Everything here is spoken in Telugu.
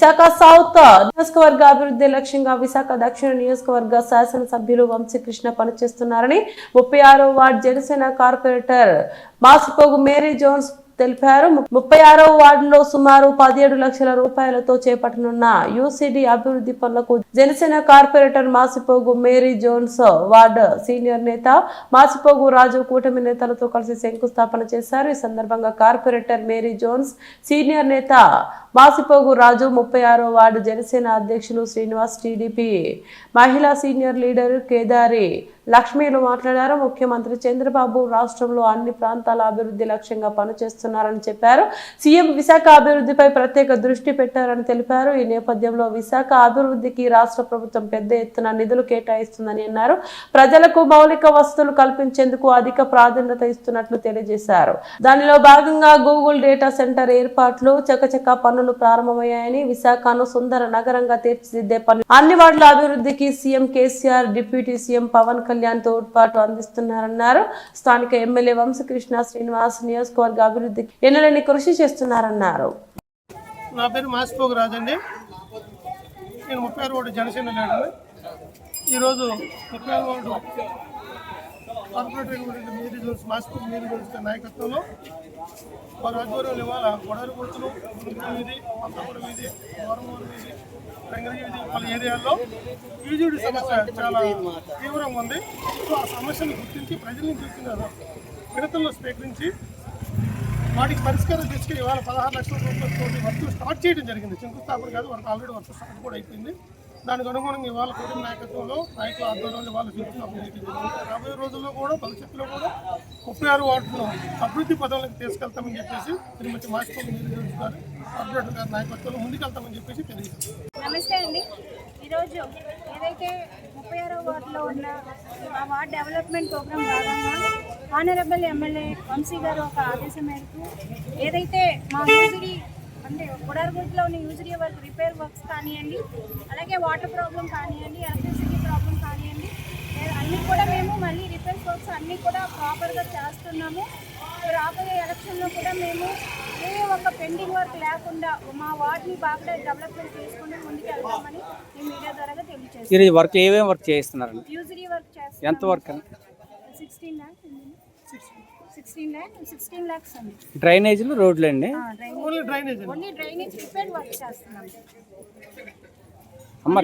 విశాఖ సౌత్ నియోజకవర్గ అభివృద్ధి లక్ష్యంగా విశాఖ దక్షిణ నియోజకవర్గ శాసనసభ్యులు వంశీకృష్ణ పనిచేస్తున్నారని ముప్పై ఆరో ward Janasena corporator Masipogu Mary Jones తెలిపారు. ముప్పై ఆరవ వార్డులో సుమారు పదిహేడు లక్షల రూపాయలతో చేపట్టనున్న యూసీడీ అభివృద్ధి పనులకు Janasena corporator Masipogu Mary Jones ward senior నేత మాసిపోగు రాజు కూటమి నేతలతో కలిసి శంకుస్థాపన చేశారు. ఈ సందర్భంగా కార్పొరేటర్ మేరీ జోన్స్ సీనియర్ నేత మాసిపోగు రాజు ముప్పై ఆరో వార్డు జనసేన అధ్యక్షులు శ్రీనివాస్ టీడీపీ. మహిళా సీనియర్ లీడర్ కేదారి లక్ష్మీలు మాట్లాడారు. ముఖ్యమంత్రి చంద్రబాబు రాష్ట్రంలో అన్ని ప్రాంతాల అభివృద్ధి లక్ష్యంగా పనిచేస్తున్నారని చెప్పారు. సీఎం విశాఖ అభివృద్ధిపై ప్రత్యేక దృష్టి పెట్టారని తెలిపారు. ఈ నేపథ్యంలో విశాఖ అభివృద్ధికి రాష్ట్ర ప్రభుత్వం పెద్ద ఎత్తున నిధులు కేటాయిస్తుందని అన్నారు. ప్రజలకు మౌలిక వసతులు కల్పించేందుకు అధిక ప్రాధాన్యత ఇస్తున్నట్లు తెలియజేశారు. దానిలో భాగంగా గూగుల్ డేటా సెంటర్ ఏర్పాట్లు చకచక పనులు ప్రారంభమయ్యాయని విశాఖను సుందర నగరంగా తీర్చిదిద్దే పని అన్ని వార్డుల అభివృద్ధికి CM KCR deputy CM Pawan Kalyan తోడ్పాటు అందిస్తున్నారన్నారు. స్థానిక ఎమ్మెల్యే వంశకృష్ణ శ్రీనివాస్ నియోజకవర్గ అభివృద్ధికి ఎన్నలేని కృషి చేస్తున్నారన్నారు. నా పేరు మాసిపోగు రాజండి. నేను ముప్పై వార్డు జనసేన ఈరోజు ముప్పై ఆరు వార్డు కార్పొరేటర్ అయినటువంటి మేరీ మాస్కో మీరు మేరీ నాయకత్వంలో వారి ఆధ్వర్యంలో ఇవాళ గొడవరి గుర్తులు వీధి పంతగూడ వీధి గోరమూరు వీధి రంగగిరి వీధి పలు ఏరియాల్లో యూజీడీ సమస్య చాలా తీవ్రంగా ఉంది. సో ఆ సమస్యను గుర్తించి ప్రజల్ని చూస్తున్నారు విడతల్లో స్వీకరించి వాటికి పరిష్కారం తీసుకుని ఇవాళ పదహారు లక్షల రూపాయలతో వర్క్ స్టార్ట్ చేయడం జరిగింది. శంకుస్థాపన కాదు వారికి ఆల్రెడీ వర్క్ స్టార్ట్ కూడా అయిపోయింది. దానికి అనుగుణంగా ఇవాళ కూడా నాయకత్వంలో నాయకుల ఆధ్వర్యంలో వాళ్ళ శంకుస్థాపన రాబోయే రోజుల్లో కూడా భవిష్యత్తులో కూడా ముప్పై ఆరు వార్డును అభివృద్ధి పదంలోకి తీసుకెళ్తామని చెప్పేసి శ్రీమతి మాసిపల్లి గారు కార్పొరేటర్ గారి నాయకత్వంలో ముందుకెళ్తామని చెప్పేసి తెలియజేస్తారు నమస్తే అండి. ఈరోజు ఏదైతే ముప్పై ఆరో వార్డులో ఉన్న ఆ వార్డ్ డెవలప్మెంట్ ప్రోగ్రాం భాగంగా ఆనరబుల్ ఎమ్మెల్యే వంశీ గారు ఒక ఆదేశం మేరకు ఏదైతే మా యూజరీ అంటే గుడారగుడిలో ఉన్న యూజరీ వర్క్ రిపేర్ వర్క్స్ కానివ్వండి అలాగే వాటర్ ప్రాబ్లం కానివ్వండి ఎలక్ట్రిసిటీ ప్రాబ్లం కానివ్వండి అన్నీ కూడా మేము మళ్ళీ రిపేర్ వర్క్స్ అన్నీ కూడా ప్రాపర్గా చేస్తున్నాము. రాబోయే ఎలక్షన్లో కూడా మేము ఏ ఒక్క పెండింగ్ వర్క్ లేకుండా మా వార్డ్ని బాగా డెవలప్మెంట్ చేసుకుని ముందుకు వెళ్తామని ఈ మీడియా ద్వారా తెలియజేస్తాం వర్క్ ఏమేమి వర్క్ చేస్తున్నారండి? యూజరీ వర్క్ చేస్తాం ఎంత work? Sixteen lakhs sixteen lakh sixteen lakhs అండి డ్రైనేజీలు రోడ్లు అండి drainage only drainage only drainage repair work చేస్తున్నాం.